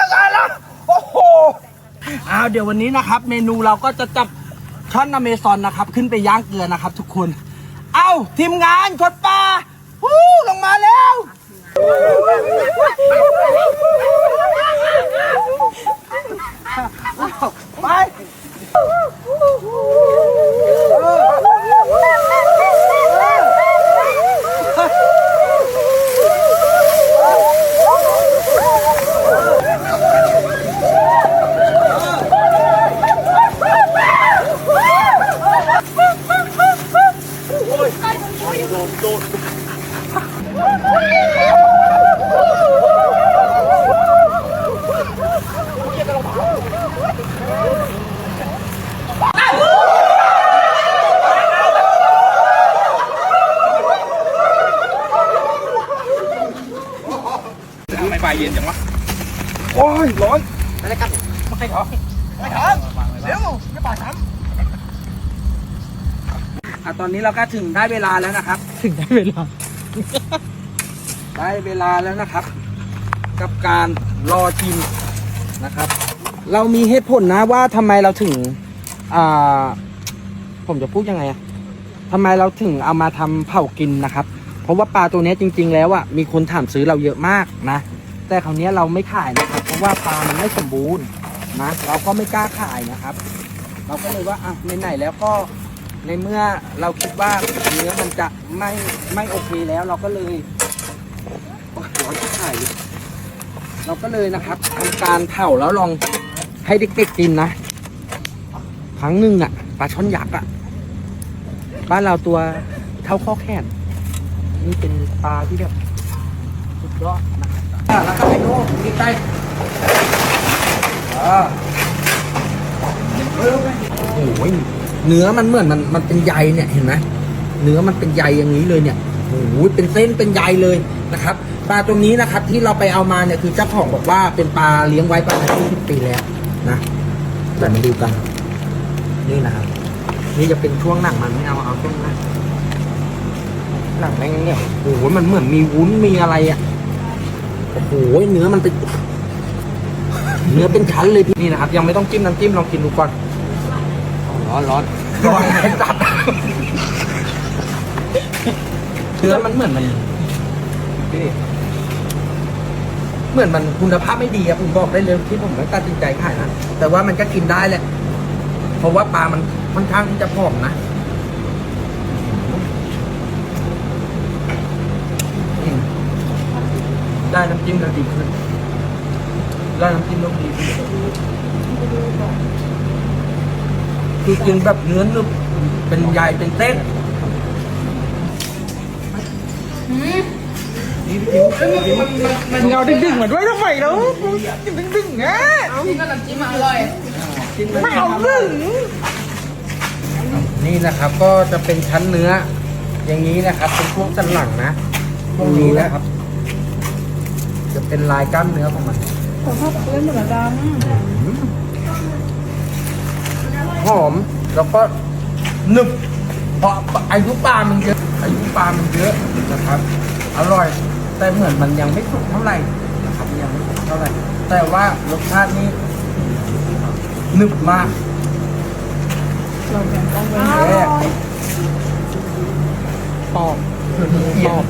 ยังไงล่ะโอ้โหอาเดี๋ยววันนี้นะครับ เมนูเราก็จะจับช้อนอเมซอนนะครับ ขึ้นไปย่างเกลือนะครับ ทุกคน เอาทีมงานขดปลาวู้ลงมาแล้ว ไมปลายเย็นจังวะ โอ้ยร้อนไม่ท้องไม่ทำเร็วไม่ป่าช้ำ อะตอนนี้เราก็ถึงได้เวลาแล้วนะครับ ถึงได้เวลา ได้เวลาแล้วนะครับ กับการรอชิมนะครับ เรามีเหตุผลนะว่าทำไมเราถึงอ่าผมจะพูดยังไงอะทำไมเราถึงเอามาทำเผากินนะครับ เพราะว่าปลาตัวเนี้ยจริง ๆ แล้วอะมีคนถามซื้อเราเยอะมากนะ แต่คราวเนี้ยเราไม่ขายนะครับ เพราะว่าปลามันไม่สมบูรณ์นะเราก็ไม่กล้าขายนะครับ เราก็เลยว่าอะไหนๆแล้วก็ ในเมื่อเราคิดว่าเนื้อมันจะไม่ไม่โอเคแล้วเราก็เลยโอ้ยร้อนไข่เราก็เลยนะครับทำการเผาแล้วลองให้เด็กๆกินนะ ครั้งหนึ่งอะปลาช่อนยักษ์อะบ้านเราตัวเท่าข้อแขนนี่เป็นปลาที่แบบสุดยอดนะครับแล้วก็ไอ้โน่นี่ใกล้อ่าโอ้โห เนื้อมันเหมือนมันมันเป็นใยเนี่ยเห็นไหมเนื้อมันเป็นใยอย่างนี้เลยเนี่ยโอ้โหเป็นเส้นเป็นใยเลยนะครับ ปลาตัวนี้นะครับที่เราไปเอามาเนี่ยคือเจ้าของบอกว่าเป็นปลาเลี้ยงไว้ประมาณยี่สิบปีแล้วนะแต่มาดูกัน นี่นะครับ นี่จะเป็นช่วงหนังมันไม่เอาเอาช่วงหนังหนังแม่งเนี่ยโอ้โหมันเหมือนมีวุ้นมีอะไรอะโอ้โหเนื้อมันเป็นเนื้อเป็นชั้นเลยพี่นี่นะครับ ยังไม่ต้องจิ้มน้ำจิ้มลองกินดูก่อน ร้อนร้อนร้อนจัดเนื้อมันเหมือนมันนี่เหมือนมันคุณภาพไม่ดีอะผมบอกได้เลยที่ผมไม่ตัดสินใจขายนะแต่ว่ามันก็กินได้แหละ เพราะว่าปลามันค่อนข้างที่จะผอมนะอืมได้น้ำจิ้มแล้วดีขึ้นได้น้ำจิ้มแล้วดีขึ้น คือกินแบบเนื้อนึบเป็นใยเป็นเส้นมันเอาดึงๆมาด้วยทำไมแล้วดึงๆนะกินไม่เอาดึงนี่นะครับก็จะเป็นชั้นเนื้อ อย่างนี้นะครับเป็นพวกสันหลังนะพวกนี้นะครับ จะเป็นลายกล้ามเนื้อของมันผมชอบเล่นเหมือนกัน หอม แล้วก็หนึบเพราะอายุปลามันเยอะ อายุปลามันเยอะนะครับ อร่อย แต่เหมือนมันยังไม่สุกเท่าไหร่นะครับยังไม่สุกเท่าไหร่ แต่ว่ารสชาตินี่หนึบมากเราแบ่งต้องเป็นแย่ปอบปอบ